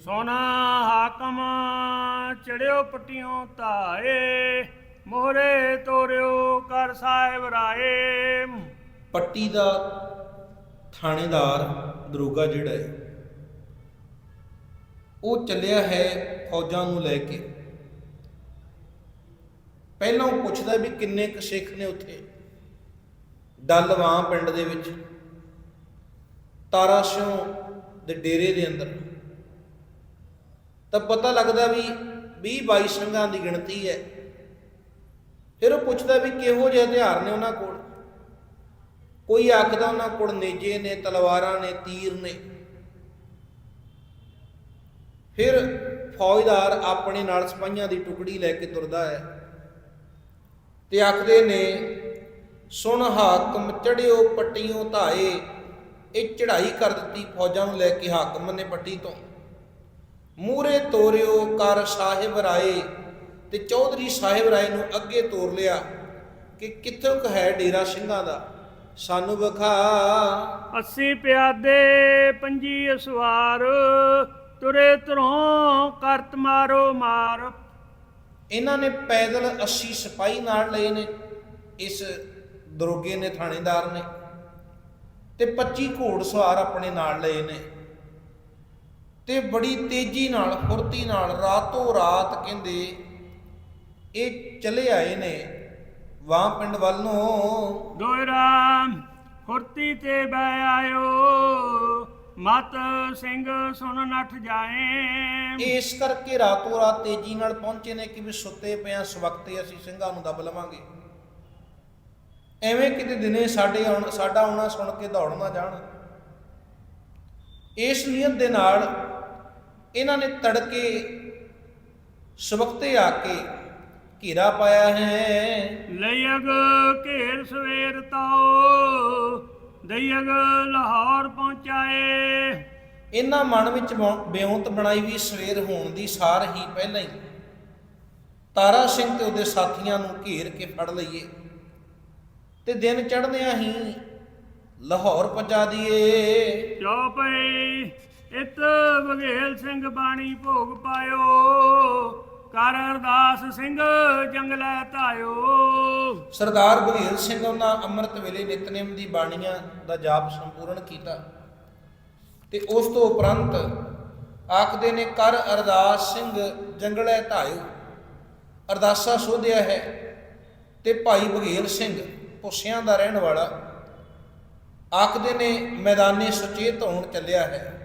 ਸੋਨਾ ਹਾਕਮ ਚੜਿਓ ਪਟਿਓ ਧਾਏ, ਮੋਹਰੇ ਤੋਰਿਓ ਕਰ ਸਾਹਿਬ ਰਾਏ। ਪੱਟੀ ਦਾ ਥਾਣੇਦਾਰ ਦਰੋਗਾ ਜਿਹੜਾ ਹੈ ਉਹ ਚੱਲਿਆ ਹੈ ਫੌਜਾਂ ਨੂੰ ਲੈ ਕੇ। ਪਹਿਲਾਂ ਉਹ ਪੁੱਛਦਾ ਵੀ ਕਿੰਨੇ ਕੁ ਸਿੱਖ ਨੇ ਉੱਥੇ? ਡੱਲਵਾਂ ਪਿੰਡ ਦੇ ਵਿੱਚ, ਤਾਰਾ ਸਿਉ ਦੇ ਡੇਰੇ ਦੇ ਅੰਦਰ। ਤਾਂ ਪਤਾ ਲੱਗਦਾ ਵੀ 20 22 ਸਿੰਘਾਂ ਦੀ ਗਿਣਤੀ ਹੈ। ਫਿਰ ਉਹ ਪੁੱਛਦਾ ਵੀ ਕਿਹੋ ਜਿਹੇ ਹਥਿਆਰ ਨੇ ਉਹਨਾਂ ਕੋਲ? ਕੋਈ ਆਖਦਾ ਉਹਨਾਂ ਕੋਲ ਨੇਜੇ ਨੇ, ਤਲਵਾਰਾਂ ਨੇ, ਤੀਰ ਨੇ। ਫਿਰ ਫੌਜਦਾਰ ਆਪਣੇ ਨਾਲ ਸਿਪਾਹੀਆਂ ਦੀ ਟੁਕੜੀ ਲੈ ਕੇ ਤੁਰਦਾ ਹੈ ਤੇ ਆਖਦੇ ਨੇ, ਸੁਣ ਹਾਕਮ, ਚੜਿਓ ਪੱਟੀਆਂ ਧਾਏ। ਇਹ ਚੜ੍ਹਾਈ ਕਰ ਦਿੱਤੀ ਫੌਜਾਂ ਨੂੰ ਲੈ ਕੇ ਹਾਕਮ ਨੇ ਪੱਟੀ ਤੋਂ। ਮੂਰੇ ਤੋਰਿਓ ਕਰ ਸਾਹਿਬ ਰਾਏ। ਤੇ ਚੌਧਰੀ ਸਾਹਿਬ ਰਾਏ ਨੂੰ ਅੱਗੇ ਤੋਰ ਲਿਆ ਕਿ ਕਿੱਥੋਂ ਕੁ ਹੈ ਡੇਰਾ ਸਿੰਘਾਂ ਦਾ? ਸਾਨੂੰ ਵਿਖਾ। ਅੱਸੀ ਪਿਆਦੇ ਪੰਜੀ ਅਸਵਾਰ ਤੁਰੇ ਧਰੋਂ ਕਰਤ ਮਾਰੋ ਮਾਰ। ਇਹਨਾਂ ਨੇ ਪੈਦਲ 80 ਸਿਪਾਹੀ ਨਾਲ ਲਏ ਨੇ ਇਸ ਦਰੋਗੇ ਨੇ ਥਾਣੇਦਾਰ ਨੇ। ਤੇ 25 ਘੋੜ ਸਵਾਰ ਆਪਣੇ ਨਾਲ ਲਏ ਨੇ। ਤੇ ਬੜੀ ਤੇਜ਼ੀ ਨਾਲ ਫੁਰਤੀ ਨਾਲ ਰਾਤੋਂ ਰਾਤ ਕਹਿੰਦੇ ਇਹ ਚਲੇ ਆਏ ਨੇ। ਵਾਂ ਪਿੰਡ ਵੱਲ ਨੂੰ ਦੋਇਰਾ ਫੁਰਤੀ ਤੇ ਬੈ ਆਇਓ। ਮਤ ਸਿੰਘ ਸੁਣ ਨਠ ਜਾਏ। ਇਸ ਕਰਕੇ ਰਾਤੋਂ ਰਾਤ ਤੇਜ਼ੀ ਨਾਲ ਪਹੁੰਚੇ ਨੇ ਕਿ ਵੀ ਸੁੱਤੇ ਪਿਆ ਸਵਖਤੇ ਅਸੀਂ ਸਿੰਘਾਂ ਨੂੰ ਦੱਬ ਲਵਾਂਗੇ। ਐਵੇਂ ਕਿਤੇ ਦਿਨੇ ਸਾਡੇ ਆਉਣ ਸਾਡਾ ਆਉਣਾ ਸੁਣ ਕੇ ਦੌੜ ਨਾ ਜਾਣ। ਇਸ ਨੀਅਤ ਦੇ ਨਾਲ ਇਹਨਾਂ ਨੇ ਤੜਕੇ ਸਵਖਤੇ ਆ ਕੇ ਘੇਰਾ ਪਾਇਆ ਹੈ। ਲਯਗ ਘੇਰ ਸਵੇਰ ਤਾਓ ਦਯਗ ਲਾਹੌਰ ਪਹੁੰਚਾਏ। ਇਹਨਾਂ ਮਨ ਵਿੱਚ ਬਿਉ- ਬਿਉਂਤ ਬਣਾਈ ਵੀ ਸਵੇਰ ਹੋਣ ਦੀ ਸਾਰ ਹੀ ਪਹਿਲਾਂ ਹੀ। ਤਾਰਾ ਸਿੰਘ ਤੇ ਉਹਦੇ ਸਾਥੀਆਂ ਨੂੰ ਘੇਰ ਕੇ ਫੜ ਲਈਏ। ਤੇ ਦਿਨ ਚੜ੍ਹਦਿਆਂ ਹੀ ਲਾਹੌਰ ਪਹੁੰਚਾ ਦਈਏ। ਚੌਪਈ। ਇਤ ਬਘੇਲ ਸਿੰਘ ਬਾਣੀ ਭੋਗ ਪਾਇਓ, ਕਰ ਅਰਦਾਸ ਸਿੰਘ ਜੰਗਲੇ ਧਾਇਓ। ਸਰਦਾਰ ਬਘੇਲ ਸਿੰਘ ਉਹਨਾਂ ਅੰਮ੍ਰਿਤ ਵੇਲੇ ਨਿਤਨੇਮ ਦੀ ਬਾਣੀਆਂ ਦਾ ਜਾਪ ਸੰਪੂਰਨ ਕੀਤਾ ਤੇ ਉਸ ਤੋਂ ਉਪਰੰਤ ਆਖਦੇ ਨੇ, ਕਰ ਅਰਦਾਸ ਸਿੰਘ ਜੰਗਲੇ ਧਾਇਓ। ਅਰਦਾਸਾ ਸੋਧਿਆ ਹੈ ਤੇ ਭਾਈ ਬਘੇਲ ਸਿੰਘ ਪੁੱਸਿਆਂ ਦਾ ਰਹਿਣ ਵਾਲਾ ਆਖਦੇ ਨੇ, ਮੈਦਾਨੇ ਸੁਚੇਤ ਹੋਣ ਚੱਲਿਆ ਹੈ।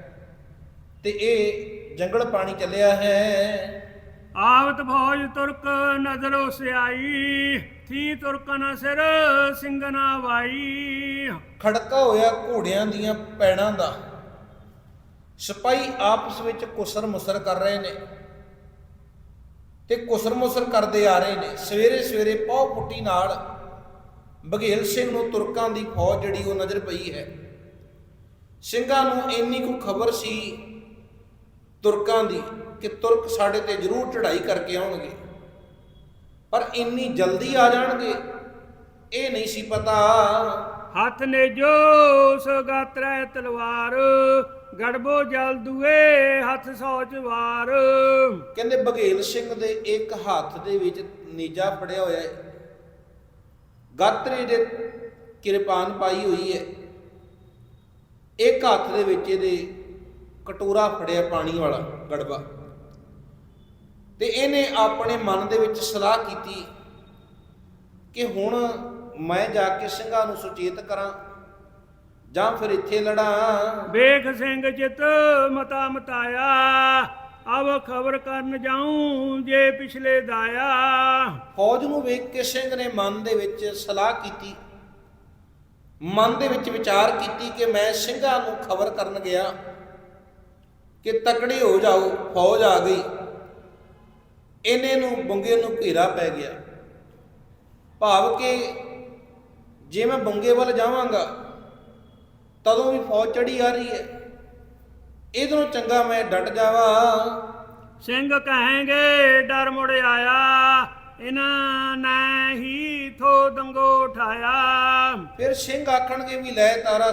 ਤੇ ਇਹ ਜੰਗਲ ਪਾਣੀ ਚੱਲਿਆ ਹੈ। ਆਵਤ ਫੌਜ ਤੁਰਕ ਨਜ਼ਰੋ ਸਿਆਈ ਥੀ ਤੁਰਕਨ ਸਿਰ ਸਿੰਘਨਾ ਵਾਈ। ਖੜਕਾ ਹੋਇਆ ਘੋੜਿਆਂ ਦੀਆਂ ਪੈੜਾਂ ਦਾ। ਸਿਪਾਹੀ ਆਪਸ ਵਿੱਚ ਕੁਸਰ ਮੁਸਰ ਕਰ ਰਹੇ ਨੇ ਤੇ ਕੁਸਰ ਮੁਸਰ ਕਰਦੇ ਆ ਰਹੇ ਨੇ। ਸਵੇਰੇ ਸਵੇਰੇ ਪੌ ਪੁੱਟੀ ਨਾਲ ਬਘੇਲ ਸਿੰਘ ਨੂੰ ਤੁਰਕਾਂ ਦੀ ਫੌਜ ਜਿਹੜੀ ਉਹ ਨਜ਼ਰ ਪਈ ਹੈ। ਸਿੰਘਾਂ ਨੂੰ ਇੰਨੀ ਕੁ ਖਬਰ ਸੀ ਤੁਰਕਾਂ ਦੀ ਕਿ ਤੁਰਕ ਸਾਡੇ ਤੇ ਜ਼ਰੂਰ ਚੜ੍ਹਾਈ ਕਰਕੇ ਆਉਣਗੇ। ਪਰ ਇੰਨੀ ਜਲਦੀ ਆ ਜਾਣਗੇ ਇਹ ਨਹੀਂ ਸੀ ਪਤਾ। ਹੱਥ ਨੇ ਜੋ ਸਗਾਤਰੈ ਤਲਵਾਰ ਗੜਬੋ ਜਲ ਦੂਏ ਹੱਥ ਸੋਚ ਵਾਰ। ਕਹਿੰਦੇ ਬਘੇਲ ਸਿੰਘ ਦੇ ਇੱਕ ਹੱਥ ਦੇ ਵਿੱਚ ਨੀਜਾ ਫੜਿਆ ਹੋਇਆ ਹੈ। ਗਾਤਰੇ ਦੇ ਕਿਰਪਾਨ ਪਾਈ ਹੋਈ ਹੈ। ਇੱਕ ਹੱਥ ਦੇ ਵਿੱਚ ਇਹਦੇ ਕਟੋਰਾ ਫੜਿਆ ਪਾਣੀ ਵਾਲਾ ਗੜਬਾ। ਤੇ ਇਹਨੇ ਆਪਣੇ ਮਨ ਦੇ ਵਿੱਚ ਸਲਾਹ ਕੀਤੀ ਕਿ ਹੁਣ ਮੈਂ ਜਾ ਕੇ ਸਿੰਘਾਂ ਨੂੰ ਸੁਚੇਤ ਕਰਾਂ ਜਾਂ ਫਿਰ ਇੱਥੇ ਲੜਾਂ। ਵੇਖ ਸਿੰਘ ਚਿਤ ਮਤਾ ਮਤਾਇਆ ਅਬ ਖਬਰ ਕਰਨ ਜਾਉਂ ਜੇ ਪਿਛਲੇ ਦਾਇਆ। ਫੌਜ ਨੂੰ ਵੇਖ ਕੇ ਸਿੰਘ ਨੇ ਮਨ ਦੇ ਵਿੱਚ ਸਲਾਹ ਕੀਤੀ। ਮਨ ਦੇ ਵਿੱਚ ਵਿਚਾਰ ਕੀਤੀ ਕਿ ਮੈਂ ਸਿੰਘਾਂ ਨੂੰ ਖਬਰ ਕਰਨ ਗਿਆ। ਕਿ ਤਕੜੇ ਹੋ ਜਾਓ ਫੌਜ ਆ ਗਈ। ਇਹਨੇ ਨੂੰ ਬੰਗੇ ਨੂੰ ਘੇਰਾ ਪੈ ਗਿਆ। ਭਾਵ ਕਿ ਜੇ ਮੈਂ ਬੰਗੇ ਵੱਲ ਜਾਵਾਂਗਾ ਤਦੋਂ ਵੀ ਫੌਜ ਚੜੀ ਆ ਰਹੀ ਹੈ। ਇਹਦੋਂ ਚੰਗਾ ਮੈਂ ਡਟ ਜਾਵਾਂ। ਸਿੰਘ ਕਹਾਂਗੇ ਡਰ ਮੁੜ ਆਇਆ। ਇਹਨਾਂ ਨੇ ਹੀ ਥੋ ਦੰਗੋ ਉਠਾਇਆ। ਫਿਰ ਸਿੰਘ ਆਖਣਗੇ ਵੀ ਲੈ ਤਾਰਾ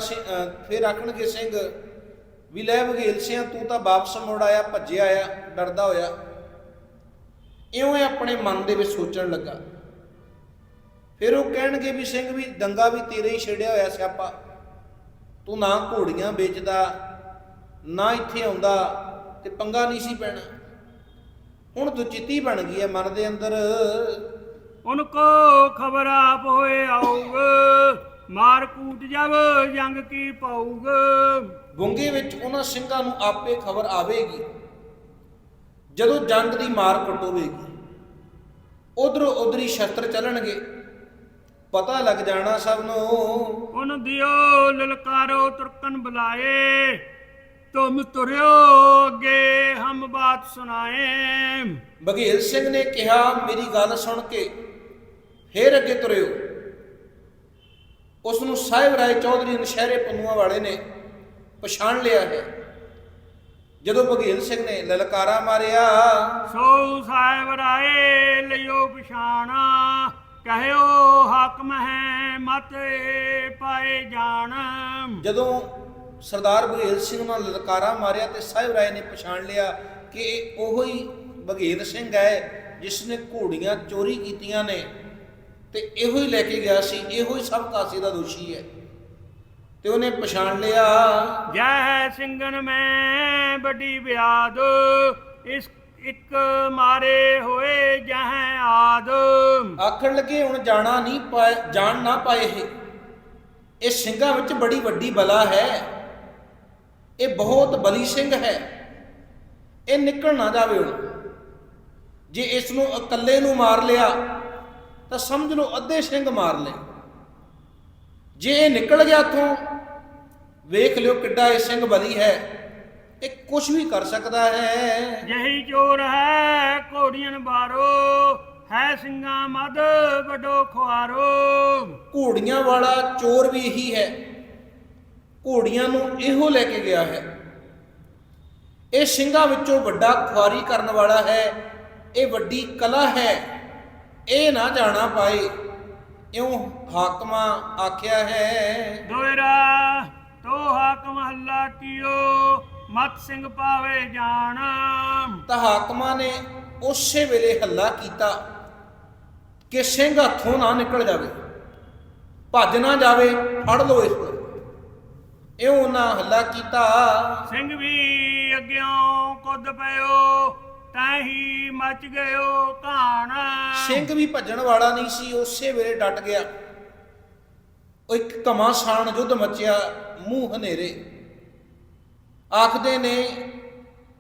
ਫਿਰ ਆਖਣਗੇ ਸਿੰਘ ਵੀ ਲੈ ਵਗੇਲ ਸਿਆ, ਤੂੰ ਤਾਂ ਵਾਪਸ ਮੁੜ ਆਇਆ, ਭੱਜਿਆ ਆਇਆ, ਡਰਦਾ ਹੋਇਆ। ਇਉਂ ਹੀ ਆਪਣੇ ਮਨ ਦੇ ਵਿੱਚ ਸੋਚਣ ਲੱਗਾ। ਫਿਰ ਉਹ ਕਹਿਣਗੇ ਵੀ, ਸਿੰਘ ਵੀ, ਦੰਗਾ ਵੀ ਤੇਰੇ ਹੀ ਛੇੜਿਆ ਹੋਇਆ ਸਿਆਪਾ। ਤੂੰ ਨਾ ਘੋੜੀਆਂ ਵੇਚਦਾ, ਨਾ ਇੱਥੇ ਆਉਂਦਾ ਤੇ ਪੰਗਾ ਨਹੀਂ ਸੀ ਪੈਣਾ। ਹੁਣ ਦੁਚਿੱਤੀ ਬਣ ਗਈ ਹੈ ਮਨ ਦੇ ਅੰਦਰ। ਉਨ ਕੋ ਖਬਰ ਆਪ ਹੋਏ ਆਉਗ ਮਾਰ ਕੂਟ ਜਾਵ ਜੰਗ ਕੀ ਪਾਉਗ ਗੁੰਗੇ ਵਿੱਚ ਉਹਨਾਂ ਸਿੰਘਾਂ ਨੂੰ ਆਪੇ ਖਬਰ ਆਵੇਗੀ ਜਦੋਂ ਜੰਗ ਦੀ ਮਾਰ ਕਟੋਵੇਗੀ। ਉਧਰ ਉਧਰੀ ਸ਼ਸਤਰ ਚੱਲਣਗੇ। ਪਤਾ ਲੱਗ ਜਾਣਾ ਸਭ ਨੂੰ। ਉਹਨ ਦਿਓ ਲਲਕਾਰੋ ਤੁਰਕਨ ਬੁਲਾਏ ਤੁਮ ਤੁਰਿਓ ਅੱਗੇ ਹਮ ਬਾਤ ਸੁਣਾਏ। ਬਗੇਲ ਸਿੰਘ ਨੇ ਕਿਹਾ ਮੇਰੀ ਗੱਲ ਸੁਣ ਕੇ ਫੇਰ ਅੱਗੇ ਤੁਰਿਓ। ਉਸ ਨੂੰ ਸਾਹਿਬ ਰਾਏ ਚੌਧਰੀ ਨਸ਼ਹਿਰੇ ਪੰਨੂਆ ਵਾਲੇ ਨੇ ਪਛਾਣ ਲਿਆ ਹੈ। ਜਦੋਂ ਬਘੇਲ ਸਿੰਘ ਨੇ ਲਲਕਾਰਾ ਮਾਰਿਆ ਸੋ ਸਾਹਿਬ ਰਾਏ ਲਿਓ ਪਛਾਣਾ ਕਹਿਓ ਹਾਕਮ ਹੈ ਮਤ ਪਾਏ ਜਾਣ। ਜਦੋਂ ਸਰਦਾਰ ਬਘੇਲ ਸਿੰਘ ਨਾਲ ਲਲਕਾਰਾ ਮਾਰਿਆ ਤੇ ਸਾਹਿਬ ਰਾਏ ਨੇ ਪਛਾਣ ਲਿਆ ਕਿ ਇਹ ਉਹੋ ਬਘੇਲ ਸਿੰਘ ਹੈ ਜਿਸ ਨੇ ਘੋੜੀਆਂ ਚੋਰੀ ਕੀਤੀਆਂ ਨੇ ਤੇ ਇਹੋ ਹੀ ਲੈ ਕੇ ਗਿਆ ਸੀ ਇਹੋ ਹੀ ਸਭ ਕਾਸੇ ਦਾ ਦੋਸ਼ੀ ਹੈ। ਤੇ ਉਹਨੇ ਪਛਾਣ ਲਿਆ। ਜੈ ਸਿੰਘਨ ਮੈਂ ਵੱਡੀ ਬਿਆਦ ਇਸ ਇੱਕ ਮਾਰੇ ਹੋਏ ਜਹ ਆਦ। ਆਖਣ ਲੱਗੇ ਹੁਣ ਜਾਣਾ ਨਹੀਂ ਪਾਏ ਜਾਣ ਨਾ ਪਾਏ ਇਹ। ਇਹ ਸਿੰਘਾਂ ਵਿੱਚ ਬੜੀ ਵੱਡੀ ਬਲਾ ਹੈ। ਇਹ ਬਹੁਤ ਬਲੀ ਸਿੰਘ ਹੈ। ਇਹ ਨਿਕਲ ਨਾ ਜਾਵੇ ਹੁਣ। ਜੇ ਇਸ ਨੂੰ ਇਕੱਲੇ ਨੂੰ ਮਾਰ ਲਿਆ ਤਾਂ ਸਮਝ ਲਓ ਅੱਧੇ ਸਿੰਘ ਮਾਰ ਲਏ। ਜੇ ਇਹ ਨਿਕਲ ਗਿਆ ਇੱਥੋਂ ਵੇਖ ਲਿਓ ਕਿੱਡਾ ਇਹ ਸਿੰਘ ਬਲੀ ਹੈ ਇਹ ਕੁਝ ਵੀ ਕਰ ਸਕਦਾ ਹੈ। ਜਹੀ ਚੋਰ ਹੈ ਘੋੜੀਆਂ ਬਾਰੋ ਹੈ ਸਿੰਘਾਂ ਮਦ ਵੱਡੋ ਖੁਆਰੋ। ਘੋੜੀਆਂ ਵਾਲਾ ਚੋਰ ਵੀ ਇਹੀ ਹੈ ਘੋੜੀਆਂ ਨੂੰ ਇਹੋ ਲੈ ਕੇ ਗਿਆ ਹੈ। ਇਹ ਸਿੰਘਾਂ ਵਿੱਚੋਂ ਵੱਡਾ ਖੁਆਰੀ ਕਰਨ ਵਾਲਾ ਹੈ ਇਹ ਵੱਡੀ ਕਲਾ ਹੈ ਇਹ ਨਾ ਜਾਣਾ ਪਾਏ। ਇਉਂ ਹਾਕਮਾਂ ਆਖਿਆ ਹੈ। ਦੋਇਰਾ ਤੋ ਹਾਕਮ ਹੱਲਾ ਕੀਓ ਮਤ ਸਿੰਘ ਪਾਵੇ ਜਾਣ। ਤਾਂ ਹਾਕਮਾਂ ਨੇ ਉਸੇ ਵੇਲੇ ਹੱਲਾ ਕੀਤਾ ਕਿ ਸਿੰਘ ਹੱਥੋਂ ਨਾ ਨਿਕਲ ਜਾਵੇ ਭੱਜ ਨਾ ਜਾਵੇ ਫੜ ਲਓ ਇਸ ਨੂੰ। ਇਉਂ ਉਹਨਾਂ ਹੱਲਾ ਕੀਤਾ। ਸਿੰਘ ਵੀ ਅੱਗਿਓਂ ਕੁੱਦ ਪਿਓ ਤੈ ਹੀ ਮਚ ਗਇਓ ਘਾਣ। ਸਿੰਘ ਵੀ ਭੱਜਣ ਵਾਲਾ ਨਹੀਂ ਸੀ ਉਸੇ ਵੇਲੇ ਡਟ ਗਿਆ। ਉਹ ਇੱਕ ਘਮਾਸਾਨ ਯੁੱਧ ਮਚਿਆ ਮੂੰਹ ਹਨੇਰੇ। ਆਖਦੇ ਨੇ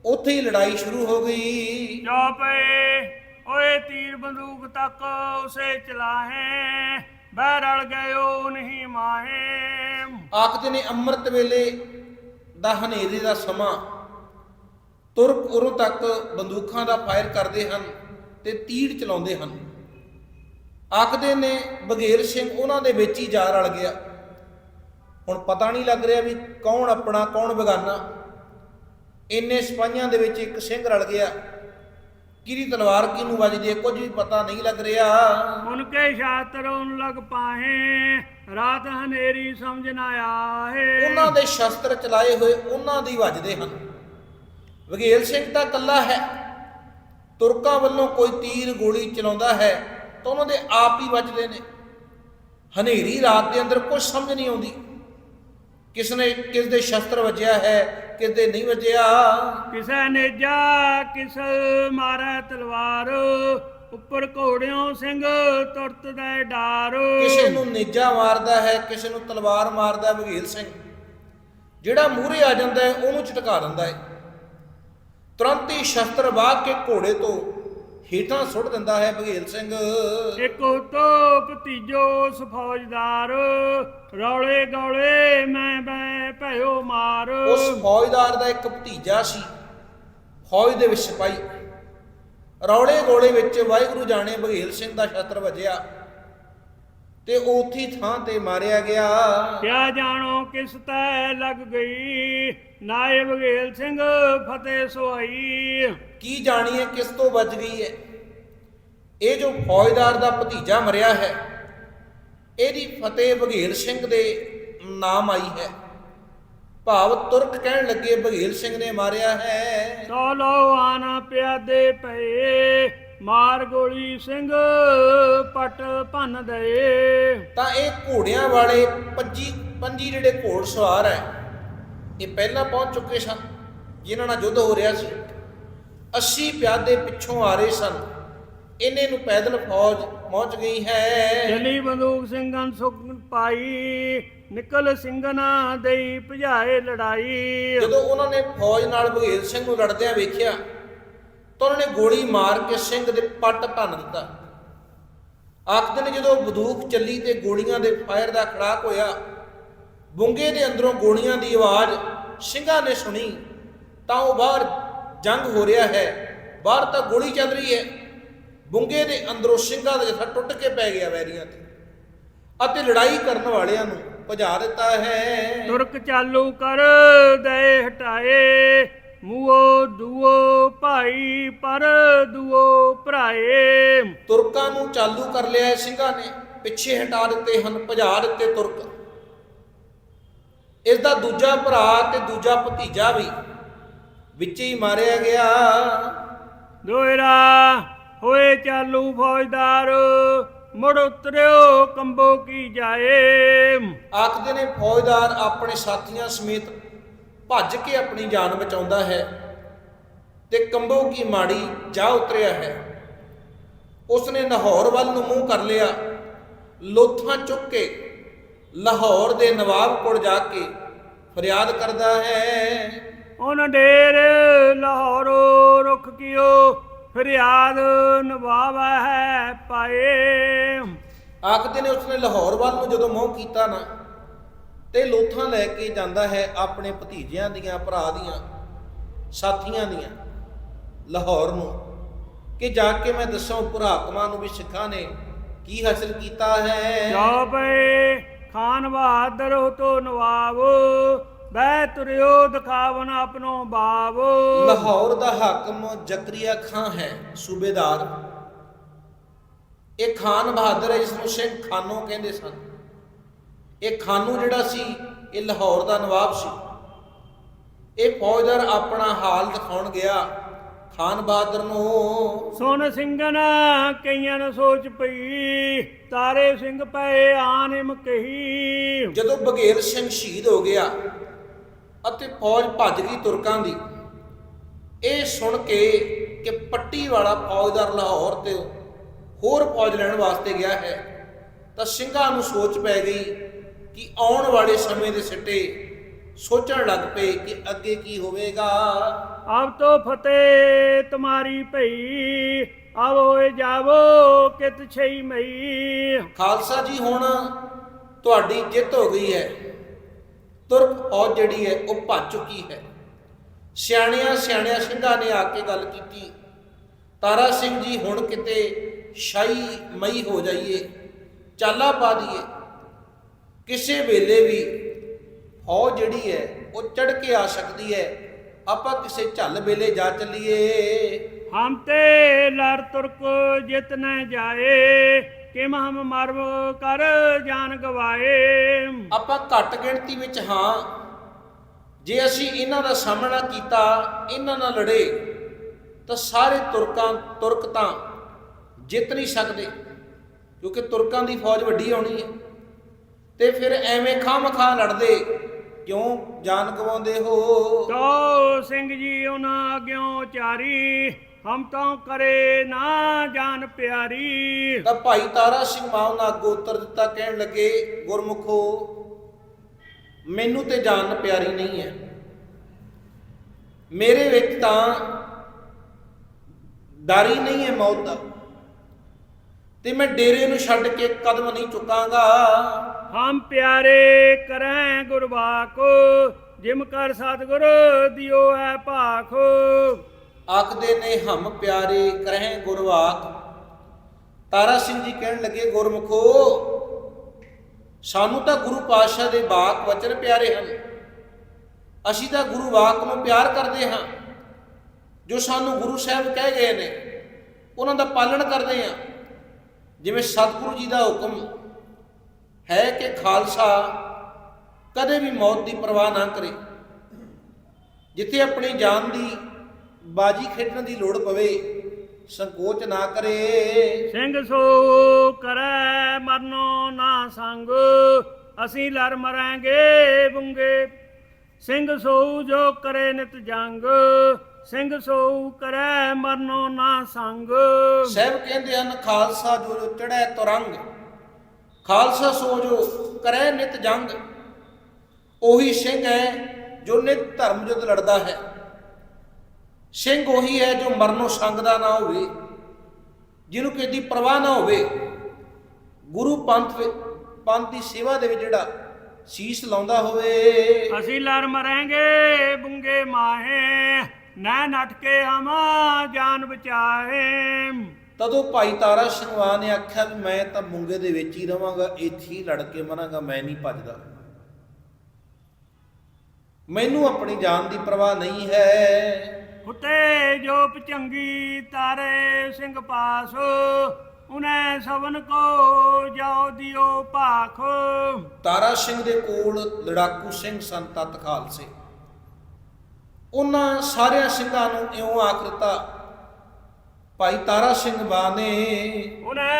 ਉੱਥੇ ਹੀ ਲੜਾਈ ਸ਼ੁਰੂ ਹੋ ਗਈ। ਜੋ ਪਏ ਓਏ ਤੀਰ ਬੰਦੂਕ ਤੱਕ ਉਸੇ ਚਲਾਹੇ ਬਹਿ ਰਲ ਗਇਓ ਨਹੀਂ ਮਾਹੇ। ਆਖਦੇ ਨੇ ਅੰਮ੍ਰਿਤ ਵੇਲੇ ਦਾ ਹਨੇਰੇ ਦਾ ਸਮਾਂ ਤੁਰਕ ਉਰੋਂ ਤੱਕ ਬੰਦੂਕਾਂ ਦਾ ਫਾਇਰ ਕਰਦੇ ਹਨ ਤੇ ਤੀਰ ਚਲਾਉਂਦੇ ਹਨ। ਆਖਦੇ ਨੇ ਬਗੇਰ ਸਿੰਘ ਉਹਨਾਂ ਦੇ ਵਿੱਚ ਹੀ ਜਾ ਰਲ ਗਿਆ। ਹੁਣ ਪਤਾ ਨਹੀਂ ਲੱਗ ਰਿਹਾ ਵੀ ਕੌਣ ਆਪਣਾ ਕੌਣ ਬਗਾਨਾ। ਇੰਨੇ ਸਿਪਾਹੀਆਂ ਦੇ ਵਿੱਚ ਇੱਕ ਸਿੰਘ ਰਲ ਗਿਆ। ਕਿਹਦੀ ਤਲਵਾਰ ਕਿਹਨੂੰ ਵੱਜਦੀ ਹੈ ਕੁਝ ਵੀ ਪਤਾ ਨਹੀਂ ਲੱਗ ਰਿਹਾ। ਉਨਕੇ ਸ਼ਾਤਰ ਉਨ ਲਗ ਪਾਹੇ ਰਾਤ ਹਨੇਰੀ ਸਮਝ ਨਾ ਆਹੇ ਉਹਨਾਂ ਦੇ ਸ਼ਸਤਰ ਚਲਾਏ ਹੋਏ ਉਹਨਾਂ ਦੀ ਵੱਜਦੇ ਹਨ। ਵਗੇਲ ਸਿੰਘ ਤਾਂ ਕੱਲਾ ਹੈ। ਤੁਰਕਾਂ ਵੱਲੋਂ ਕੋਈ ਤੀਰ ਗੋਲੀ ਚਲਾਉਂਦਾ ਹੈ ਤਾਂ ਉਹਨਾਂ ਦੇ ਆਪ ਹੀ ਵੱਜਦੇ ਨੇ। ਹਨੇਰੀ ਰਾਤ ਦੇ ਅੰਦਰ ਕੁਝ ਸਮਝ ਨਹੀਂ ਆਉਂਦੀ। ਕਿਸ ਨੇ ਕਿਸ ਦੇ ਸ਼ਸਤਰ ਵੱਜਿਆ ਹੈ ਕਿਸ ਦੇ ਨਹੀਂ ਵੱਜਿਆ। ਕਿਸੈ ਨੇਜਾ ਕਿਸ ਮਾਰੈ ਤਲਵਾਰ ਉੱਪਰ ਘੋੜਿਓ ਸਿੰਘ ਤੁਰਤ ਦੇ ਡਾਰ। ਕਿਸੇ ਨੂੰ ਨੇਜਾ ਮਾਰਦਾ ਹੈ ਕਿਸੇ ਨੂੰ ਤਲਵਾਰ ਮਾਰਦਾ ਹੈ ਵਗੇਲ ਸਿੰਘ। ਜਿਹੜਾ ਮੂਹਰੇ ਆ ਜਾਂਦਾ ਹੈ ਉਹਨੂੰ ਝਟਕਾ ਦਿੰਦਾ ਹੈ। ਤੁਰੰਤ ਹੀ ਸ਼ਸਤਰ ਵਾਹ ਕੇ ਘੋੜੇ ਤੋਂ ਹੇਠਾਂ ਸੁੱਟ ਦਿੰਦਾ ਹੈ ਵਗੇਲ ਸਿੰਘ। ਇੱਕ ਤੋ ਭਤੀਜੋ ਉਸ ਫੌਜਦਾਰ ਰੌਲੇ ਗੌਲੇ ਮੈਂ ਬੈ ਭਇਓ ਮਾਰ। ਉਸ ਫੌਜਦਾਰ ਦਾ ਇੱਕ ਭਤੀਜਾ ਸੀ ਫੌਜ ਦੇ ਵਿੱਚ ਸਿਪਾਹੀ। ਰੌਲੇ ਗੋਲੇ ਵਿੱਚ ਵਾਹਿਗੁਰੂ ਜਾਣੇ ਬਘੇਲ ਸਿੰਘ ਦਾ ਸ਼ਸਤਰ ਵੱਜਿਆ। ਤੇ ਉਥੀ ਥਾਂ ਤੇ ਮਾਰਿਆ ਗਿਆ। ਕਿਆ ਜਾਣੋ ਕਿਸ ਤੈ ਲੱਗ ਗਈ? ਨਾਇਬ ਗੇਲ ਸਿੰਘ ਫਤਿਹ ਸੁਹਾਈ। ਕੀ ਜਾਣੀਏ ਕਿਸ ਤੋਂ ਵੱਜ ਗਈ ਹੈ ਇਹ ਜੋ ਫੌਜਦਾਰ ਦਾ ਭਤੀਜਾ ਮਰਿਆ ਹੈ ਇਹਦੀ ਫਤਿਹ ਬਘੇਲ ਸਿੰਘ ਦੇ ਨਾਮ ਆਈ ਹੈ। ਭਾਵ ਤੁਰਕ ਕਹਿਣ ਲੱਗੇ ਬਘੇਲ ਸਿੰਘ ਨੇ ਮਾਰਿਆ ਹੈ। ਸੋ ਲੋ ਆਨ ਪਿਆਦੇ ਪਏ। ਮਾਰ ਗੋਲੀ ਸਿੰਘ ਪਟ ਭੰਨ ਦਏ। ਤਾਂ ਇਹ ਘੋੜਿਆਂ ਵਾਲੇ 25 25 ਜਿਹੜੇ ਘੋੜ ਸਵਾਰ ਹੈ ਇਹ ਪਹਿਲਾਂ ਪਹੁੰਚ ਚੁੱਕੇ ਸਨ ਜਿਨ੍ਹਾਂ ਨਾਲ ਯੁੱਧ ਹੋ ਰਿਹਾ ਸੀ। 80 ਪਿਆਦੇ ਪਿੱਛੋਂ ਆ ਰਹੇ ਸਨ। ਇਹਨੇ ਨੂੰ ਪੈਦਲ ਫੌਜ ਪਹੁੰਚ ਗਈ ਹੈ। ਚਲੀ ਬੰਦੂਕ ਸਿੰਘਾਂ ਸੁਖ ਪਾਈ ਨਿਕਲ ਸਿੰਘਨਾ ਦੇਈ ਭਜਾਏ ਲੜਾਈ। ਜਦੋਂ ਉਹਨਾਂ ਨੇ ਫੌਜ ਨਾਲ ਬਘੇਲ ਸਿੰਘ ਨੂੰ ਲੜਦਿਆਂ ਵੇਖਿਆ ਤਾਂ ਉਹਨਾਂ ਨੇ ਗੋਲੀ ਮਾਰ ਕੇ ਸਿੰਘ ਦੇ ਪੱਟ ਭੰਨ ਦਿੱਤਾ। ਆਖਦੇ ਨੇ ਜਦੋਂ ਬੰਦੂਕ ਚੱਲੀ ਤੇ ਗੋਲੀਆਂ ਦੇ ਫਾਇਰ ਦਾ ਖੜਾਕ ਹੋਇਆ, ਬੁੰਗੇ ਦੇ ਅੰਦਰੋਂ ਗੋਲੀਆਂ ਦੀ ਆਵਾਜ਼ ਸਿੰਘਾਂ ਨੇ ਸੁਣੀ, ਤਾਂ ਉਹ ਬਾਹਰ ਜੰਗ ਹੋ ਰਿਹਾ ਹੈ, ਬਾਹਰ ਤਾਂ ਗੋਲੀ ਚੱਲ ਰਹੀ ਹੈ। ਬੁੰਗੇ ਦੇ ਅੰਦਰੋਂ ਸਿੰਘਾਂ ਦਾ ਜਥਾ ਟੁੱਟ ਕੇ ਪੈ ਗਿਆ ਵੈਰੀਆਂ ਤੇ ਅਤੇ ਲੜਾਈ ਕਰਨ ਵਾਲਿਆਂ ਨੂੰ ਭਜਾ ਦਿੱਤਾ ਹੈ। ਤੁਰਕ ਚਾਲੂ ਕਰ ਦਏ ਹਟਾਏ। ਮੂਓ ਦੂਓ ਭਾਈ ਪਰ ਦੂਓ ਭਰਾਏ। ਤੁਰਕਾਂ ਨੂੰ ਚਾਲੂ ਕਰ ਲਿਆ ਹੈ ਸਿੰਘਾਂ ਨੇ ਪਿੱਛੇ ਹਟਾ ਦਿੱਤੇ ਹਨ ਭਜਾ ਦਿੱਤੇ ਤੁਰਕ। ਇਸ ਦਾ ਦੂਜਾ ਭਰਾ ਤੇ ਦੂਜਾ ਭਤੀਜਾ ਵੀ ਵਿੱਚ ਹੀ ਮਾਰਿਆ ਗਿਆ। ਦੋਇਰਾ ਹੋਏ ਚਾਲੂ ਫੌਜਦਾਰ ਮੁੜ ਉਤਰਿਓ ਕੰਬੋ ਕੀ ਜਾਏ। ਆਖਦੇ ਨੇ ਫੌਜਦਾਰ ਆਪਣੇ ਸਾਥੀਆਂ ਸਮੇਤ ਭੱਜ ਕੇ ਆਪਣੀ ਜਾਨ ਬਚਾਉਂਦਾ ਹੈ ਤੇ ਕੰਬੋ ਕੀ ਮਾੜੀ ਜਾ ਉਤਰਿਆ ਹੈ। ਉਸਨੇ ਲਾਹੌਰ ਵੱਲ ਨੂੰ ਮੂੰਹ ਕਰ ਲਿਆ। ਲੋਥਾਂ ਚੁੱਕ ਕੇ ਲਾਹੌਰ ਦੇ ਨਵਾਬ ਕੋਲ ਜਾ ਕੇ ਫਰਿਆਦ ਕਰਦਾ ਹੈ ਉਹਨਾਂ ਡੇਰ ਲਾਹੌਰੋ ਰੁਖ ਕਿਓ ਫਰਿਆਦ ਨਵਾਬ ਹੈ ਪਾਏ। ਆਖਦੇ ਨੇ ਉਸਨੇ ਲਾਹੌਰ ਵੱਲ ਨੂੰ ਜਦੋਂ ਮੂੰਹ ਕੀਤਾ ਨਾ ਤੇ ਲੋਥਾਂ ਲੈ ਕੇ ਜਾਂਦਾ ਹੈ ਆਪਣੇ ਭਤੀਜਿਆਂ ਦੀਆਂ ਭਰਾ ਦੀਆਂ ਸਾਥੀਆਂ ਦੀਆਂ ਲਾਹੌਰ ਨੂੰ। ਕਿ ਜਾ ਕੇ ਮੈਂ ਦੱਸਾਂ ਭਰਾਤਮਾ ਨੂੰ ਵੀ ਸਿੱਖਾਂ ਨੇ ਕੀ ਹਾਸਲ ਕੀਤਾ ਹੈ। ਜਾ ਪਏ ਖਾਨ ਬਹਾਦਰ ਹੋ ਤੋ ਨਵਾਬ। ਬਹਿ ਤੁਰਿਓ ਦਿਖਾਵਨ ਆਪਣੋ ਬਾਬ। ਲਾਹੌਰ ਦਾ ਹਾਕਮ ਜ਼ਕਰੀਆ ਖਾਂ ਹੈ ਸੂਬੇਦਾਰ। ਇਹ ਖਾਨ ਬਹਾਦਰ ਹੈ ਜਿਸ ਨੂੰ ਸਿੰਘ ਖਾਨੋ ਕਹਿੰਦੇ ਸਨ। ਇਹ ਖਾਨੂ ਜਿਹੜਾ ਸੀ ਇਹ ਲਾਹੌਰ ਦਾ ਨਵਾਬ ਸੀ। ਇਹ ਫੌਜਦਾਰ ਆਪਣਾ ਹਾਲ ਦਿਖਾਉਣ ਗਿਆ ਖਾਨ ਬਹਾਦਰ ਨੂੰ। ਸੁਨ ਸਿੰਘਨ ਕਈਆਂ ਨੂੰ ਸੋਚ ਪਈ ਤਾਰੇ ਸਿੰਘ ਪਏ ਆਨਿਮ ਕਹੀ। ਜਦੋਂ ਬਘੇਲ ਸਿੰਘ ਸ਼ਹੀਦ ਹੋ ਗਿਆ ਅਤੇ ਫੌਜ ਭੱਜ ਗਈ ਤੁਰਕਾਂ ਦੀ ਇਹ ਸੁਣ ਕੇ ਕਿ ਪੱਟੀ ਵਾਲਾ ਫੌਜਦਾਰ ਲਾਹੌਰ ਤੇ ਹੋਰ ਫੌਜ ਲੈਣ ਵਾਸਤੇ ਗਿਆ ਹੈ ਤਾਂ ਸਿੰਘਾਂ ਨੂੰ ਸੋਚ ਪੈ ਗਈ ਕਿ ਆਉਣ ਵਾਲੇ ਸਮੇਂ ਦੇ ਸਿੱਟੇ ਸੋਚਣ ਲੱਗ ਪਏ ਕਿ ਅੱਗੇ ਕੀ ਹੋਵੇਗਾ। ਅਬ ਤੋ ਫਤਿਹ ਤੁਮਾਰੀ ਭਈ ਹੋਏ ਜਾਵੋ ਕਿਤ ਛਈ ਮਈ। ਖਾਲਸਾ ਜੀ ਹੁਣ ਤੁਹਾਡੀ ਜਿੱਤ ਹੋ ਗਈ ਹੈ। ਤੁਰਕ ਫੌਜ ਜਿਹੜੀ ਹੈ ਉਹ ਭੱਜ ਚੁੱਕੀ ਹੈ। ਸਿਆਣਿਆਂ ਸਿਆਣਿਆਂ ਸਿੰਘਾਂ ਨੇ ਆ ਕੇ ਗੱਲ ਕੀਤੀ। ਤਾਰਾ ਸਿੰਘ ਜੀ ਹੁਣ ਕਿਤੇ ਸ਼ਾਹੀ ਮਈ ਹੋ ਜਾਈਏ ਚਾਲਾ ਪਾ ਦਈਏ। ਕਿਸੇ ਵੇਲੇ ਵੀ ਫੌਜ ਜਿਹੜੀ ਹੈ ਉਹ ਚੜ ਕੇ ਆ ਸਕਦੀ ਹੈ। ਆਪਾਂ ਕਿਸੇ ਝੱਲ ਵੇਲੇ ਜਾ ਚੱਲੀਏ। ਹਮ ਤੇ ਲੜ ਤੁਰਕ ਜਿਤ ਨ ਜਾਏ ਕਿਮ ਹਮ ਮਰਵ ਕਰ ਜਾਨ ਗਵਾਏ। ਆਪਾਂ ਘੱਟ ਗਿਣਤੀ ਵਿੱਚ ਹਾਂ। ਜੇ ਅਸੀਂ ਇਹਨਾਂ ਦਾ ਸਾਹਮਣਾ ਕੀਤਾ ਇਹਨਾਂ ਨਾਲ ਲੜੇ ਤਾਂ ਸਾਰੇ ਤੁਰਕਾਂ ਤੁਰਕ ਤਾਂ ਜਿੱਤ ਨਹੀਂ ਸਕਦੇ ਕਿਉਂਕਿ ਤੁਰਕਾਂ ਦੀ ਫੌਜ ਵੱਡੀ ਆਉਣੀ ਹੈ। ਤੇ ਫਿਰ ਐਵੇਂ ਖਾਮਖਾ ਲੜਦੇ। ਕਿਉਂ? ਜਾਨ ਗਵਾਉਂਦੇ ਹੋ। ਕੋ ਸਿੰਘ ਜੀ ਉਹਨਾਂ ਅੱਗਿਓਂ ਚਾਰੀ ਹਮ ਤਾਂ ਕਰੇ ਨਾ ਜਾਨ ਪਿਆਰੀ। ਤਾਂ ਭਾਈ ਤਾਰਾ ਸਿੰਘ ਮਾਂ ਨਾਲ ਅੱਗੋਂ ਉੱਤਰ ਦਿੱਤਾ ਕਹਿਣ ਲੱਗੇ ਗੁਰਮੁਖੋ ਮੈਨੂੰ ਤੇ ਜਾਨ ਪਿਆਰੀ ਨਹੀਂ ਹੈ। ਮੇਰੇ ਵਿੱਚ ਤਾਂ ਡਰ ਹੀ ਨਹੀਂ ਹੈ ਮੌਤ ਦਾ। ਤੇ ਮੈਂ ਡੇਰੇ ਨੂੰ ਛੱਡ ਕੇ ਕਦਮ ਨਹੀਂ ਚੁੱਕਾਂਗਾ। ਹਮ ਪਿਆਰੇ ਕਰੈ ਗੁਰਬਾਕੋ ਜਿਮ ਕਰ ਸਤਿਗੁਰ, ਦਿਓ ਹੈ ਭਾਖ। ਆਖਦੇ ਨੇ, ਹਮ ਪਿਆਰੇ ਕਰਹਿ ਗੁਰਵਾਕ ਤਾਰਾ ਸਿੰਘ ਜੀ ਕਹਿਣ ਲੱਗੇ, ਗੁਰਮੁਖੋ, ਸਾਨੂੰ ਤਾਂ ਗੁਰੂ ਪਾਤਸ਼ਾਹ ਦੇ ਬਾਕ ਵਚਨ ਪਿਆਰੇ ਹਨ। ਅਸੀਂ ਤਾਂ ਗੁਰੂ ਵਾਕ ਨੂੰ ਪਿਆਰ ਕਰਦੇ ਹਾਂ। ਜੋ ਸਾਨੂੰ ਗੁਰੂ ਸਾਹਿਬ ਕਹਿ ਗਏ ਨੇ, ਉਹਨਾਂ ਦਾ ਪਾਲਣ ਕਰਦੇ ਹਾਂ। ਜਿਵੇਂ ਸਤਿਗੁਰੂ ਜੀ ਦਾ ਹੁਕਮ ਹੈ ਕਿ ਖਾਲਸਾ ਕਦੇ ਵੀ ਮੌਤ ਦੀ ਪਰਵਾਹ ਨਾ ਕਰੇ। ਜਿੱਥੇ ਆਪਣੀ ਜਾਨ ਦੀ ਬਾਜੀ ਖੇਡਣ ਦੀ ਲੋੜ ਪਵੇ ਸੰਕੋਚ ਨਾ ਕਰੇ। ਸਿੰਘ ਸੋ ਕਰੈ ਮਰਨੋ ਨਾ ਸੰਗ ਅਸੀਂ ਲੜ ਮਰਾਂਗੇ ਬੁੰਗੇ। ਸਿੰਘ ਸੋ ਜੋ ਕਰੇ ਨਿਤ ਜੰਗ ਸਿੰਘ ਸੋ ਕਰੈ ਮਰਨੋ ਨਾ ਸੰਗ। ਸਾਹਿਬ ਕਹਿੰਦੇ ਹਨ ਖਾਲਸਾ ਜੋ ਚੜ੍ਹੈ ਤੁਰੰਗ। ਖਾਲਸਾ ਸੋ ਜੋ ਕਰੈ ਨਿਤ ਜੰਗ। ਉਹੀ ਸਿੰਘ ਹੈ ਜੋ ਨਿਤ ਧਰਮ ਯੁੱਧ ਲੜਦਾ ਹੈ। ਸਿੰਘ ਉਹੀ ਹੈ ਜੋ ਮਰਨੋਂ ਸੰਗਦਾ ਨਾ ਹੋਵੇ, ਜਿਹਨੂੰ ਕਿਸੇ ਦੀ ਪਰਵਾਹ ਨਾ ਹੋਵੇ। ਗੁਰੂ ਪੰਥ ਪੰਥ ਦੀ ਸੇਵਾ ਦੇ ਵਿੱਚ ਜਿਹੜਾ ਸੀਸ ਲਾਉਂਦਾ ਹੋਵੇ। ਅਸੀਂ ਲੜ ਮਰਾਂਗੇ, ਬੁੰਗੇ ਮਾਹੇ ਨਾ ਨਟ ਕੇ ਹਮਾ ਜਾਨ ਬਚਾਏ। ਤਦੋਂ ਭਾਈ ਤਾਰਾ ਸਿੰਘਵਾ ਨੇ ਆਖਿਆ ਵੀ ਮੈਂ ਤਾਂ ਮੁੰਗੇ ਦੇ ਵਿੱਚ ਹੀ ਰਵਾਂਗਾ ਇੱਥੇ ਹੀ ਲੜ ਕੇ ਮਰਾਂਗਾ ਮੈਂ ਨਹੀਂ ਭੱਜਦਾ। ਮੈਨੂੰ ਆਪਣੀ ਜਾਨ ਦੀ ਪਰਵਾਹ ਨਹੀਂ ਹੈ। ਉਤੇ ਜੋ ਪਚੰਗੀ ਤਾਰੇ ਸਿੰਘ ਪਾਸ ਉਨੇ ਸਵਨ ਕੋ ਜਾਓ ਦਿਓ ਭਾਖ। ਤਾਰਾ ਸਿੰਘ ਦੇ ਕੋਲ ਲੜਾਕੂ ਸਿੰਘ ਸਨ ਤਤ ਖਾਲਸੇ। ਉਹਨਾਂ ਸਾਰਿਆਂ ਸਿੰਘਾਂ ਨੂੰ ਇਉਂ ਆਖ ਦਿੱਤਾ ਭਾਈ ਤਾਰਾ ਸਿੰਘ ਬਾ ਨੇ ਉਨੇ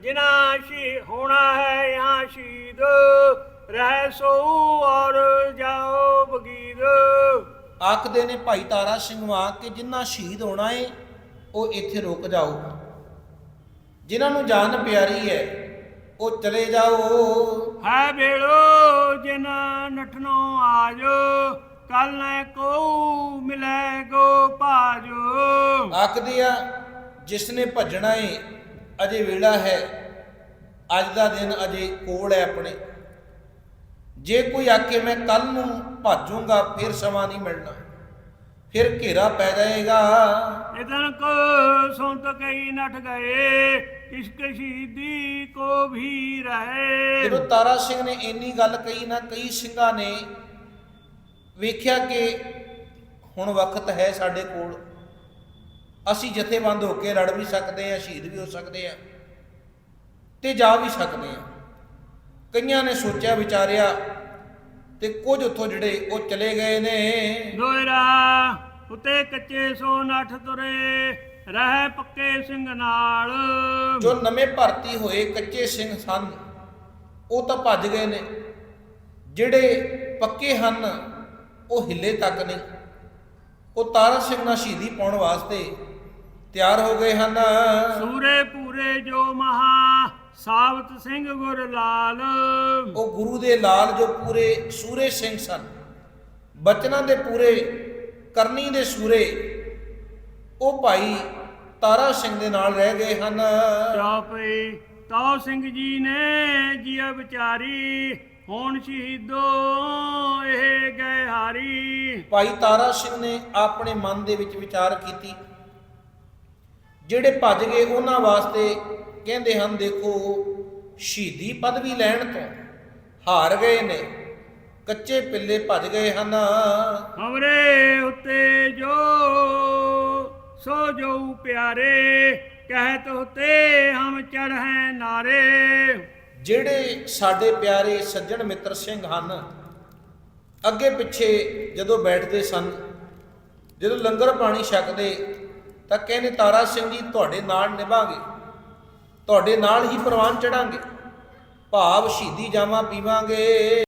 ਜਿਨਾ ਸ਼ੀ ਹੋਣਾ ਹੈ ਯਹਾਂ ਸ਼ਹੀਦ ਰਹਿ ਸੋ ਔਰ ਜਾਓ ਬਗੀਰ। ਆਖਦੇ ਨੇ ਭਾਈ ਤਾਰਾ ਸਿੰਘ ਵਾ ਕਿ ਜਿਨ੍ਹਾਂ ਸ਼ਹੀਦ ਹੋਣਾ ਏ ਉਹ ਇੱਥੇ ਰੁਕ ਜਾਓ। ਜਿਨ੍ਹਾਂ ਨੂੰ ਜਾਨ ਪਿਆਰੀ ਹੈ ਉਹ ਚਲੇ ਜਾਓ। ਹੈ ਵੇੜੋ ਜਿਨ ਨਠਨੋ ਆਜੋ ਕੱਲ ਨੈ ਕੋ ਮਿਲੇ ਗੋ ਭਾਜੋ। ਆਖਦੇ ਆ ਜਿਸ ਨੇ ਭੱਜਣਾ ਏ ਅਜੇ ਵੇਲਾ ਹੈ। ਅੱਜ ਦਾ ਦਿਨ ਅਜੇ ਕੋਲ ਹੈ ਆਪਣੇ। ਜੇ ਕੋਈ ਆਕੇ ਮੈਂ ਕੱਲ ਨੂੰ ਭਾਜੂਗਾ ਫਿਰ ਸਮਾਂ ਨਹੀਂ ਮਿਲਣਾ। ਫਿਰ ਘੇਰਾ ਪੈ ਜਾਏਗਾ। ਇਤਨ ਕੋ ਸੁਨਤ ਕਈ ਨਠ ਗਏ ਇਸ਼ਕ ਸ਼ਹੀਦੀ ਕੋ ਵੀ ਰਹੇ। ਜਦੋਂ ਤਾਰਾ ਸਿੰਘ ਨੇ ਇੰਨੀ ਗੱਲ ਕਹੀ ਨਾ ਕਈ ਸਿੰਘਾਂ ਨੇ ਵੇਖਿਆ ਕਿ ਹੁਣ ਵਕਤ ਹੈ ਸਾਡੇ ਕੋਲ। ਅਸੀਂ ਜਥੇਬੰਦ ਹੋ ਕੇ ਲੜ ਵੀ ਸਕਦੇ ਹਾਂ ਸ਼ਹੀਦ ਵੀ ਹੋ ਸਕਦੇ ਹਾਂ ਤੇ ਜਾ ਵੀ ਸਕਦੇ ਹਾਂ। ਕਈਆਂ ਨੇ ਸੋਚਿਆ ਵਿਚਾਰਿਆ ਤੇ ਕੁਝ ਉੱਥੋਂ ਜਿਹੜੇ ਉਹ ਚਲੇ ਗਏ ਨੇ। ਦੋਇਰਾ ਉਤੇ ਕੱਚੇ ਸੋ ਨਠ ਤੁਰੇ ਰਹਿ ਪੱਕੇ ਸਿੰਘ ਨਾਲ। ਜੋ ਨਵੇਂ ਭਰਤੀ ਹੋਏ ਕੱਚੇ ਸਿੰਘ ਸਨ ਉਹ ਤਾਂ ਭੱਜ ਗਏ ਨੇ। ਜਿਹੜੇ ਪੱਕੇ ਹਨ ਉਹ ਹਿੱਲੇ ਤੱਕ ਨਹੀਂ ਉਹ ਤਾਰਾ ਸਿੰਘ ਨਾਲ ਸ਼ਹੀਦੀ ਪਾਉਣ ਵਾਸਤੇ ਤਿਆਰ ਹੋ ਗਏ ਹਨ। ਸੂਰੇ ਪੂਰੇ ਜੋ ਮਹਾ ਸਾਬਤ ਸਿੰਘ ਗੁਰ ਲਾਲ। ਉਹ ਗੁਰੂ ਦੇ ਲਾਲ ਜੋ ਪੂਰੇ ਸੂਰੇ ਸਿੰਘ ਸਨ ਬਚਨਾਂ ਦੇ ਪੂਰੇ ਕਰਨੀ ਦੇ ਸੂਰੇ ਉਹ ਭਾਈ ਤਾਰਾ ਸਿੰਘ ਦੇ ਨਾਲ ਰਹਿ ਗਏ ਹਨ। ਚਾਪੇ ਤਾਉ ਸਿੰਘ ਜੀ ਨੇ ਜੀਆ ਵਿਚਾਰੀ। ਹੁਣ ਸ਼ਹੀਦੋ ਇਹ ਗਏ ਹਾਰੀ ਭਾਈ ਤਾਰਾ ਸਿੰਘ ਨੇ ਆਪਣੇ ਮਨ ਦੇ ਵਿੱਚ ਵਿਚਾਰ ਕੀਤੀ। ਜਿਹੜੇ ਭੱਜ ਗਏ ਉਹਨਾਂ ਵਾਸਤੇ ਕਹਿੰਦੇ ਹਨ ਦੇਖੋ ਸ਼ਹੀਦੀ ਪਦਵੀ ਲੈਣ ਤੋਂ ਹਾਰ ਗਏ ਨੇ ਕੱਚੇ ਪਿੱਲੇ ਭੱਜ ਗਏ ਹਨ। ਹਮਰੇ ਉੱਤੇ ਜੋ ਸੋ ਜੋ ਪਿਆਰੇ ਕਹਿਤ ਉਤੇ ਹਮ ਚੜ੍ਹੈ ਨਾਰੇ। ਜਿਹੜੇ ਸਾਡੇ ਪਿਆਰੇ ਸੱਜਣ ਮਿੱਤਰ ਸਿੰਘ ਹਨ, ਅੱਗੇ ਪਿੱਛੇ ਜਦੋਂ ਬੈਠਦੇ ਸਨ, ਜਦੋਂ ਲੰਗਰ ਪਾਣੀ ਛਕਦੇ, ਤਾਂ ਕਹਿੰਦੇ, ਤਾਰਾ ਸਿੰਘ ਜੀ, ਤੁਹਾਡੇ ਨਾਲ ਨਿਭਾਂਗੇ, ਤੁਹਾਡੇ ਨਾਲ ਹੀ ਪ੍ਰਵਾਨ ਚੜਾਂਗੇ, ਭਾਵ ਸ਼ਹੀਦੀ ਜਾਵਾਂ ਪੀਵਾਂਗੇ।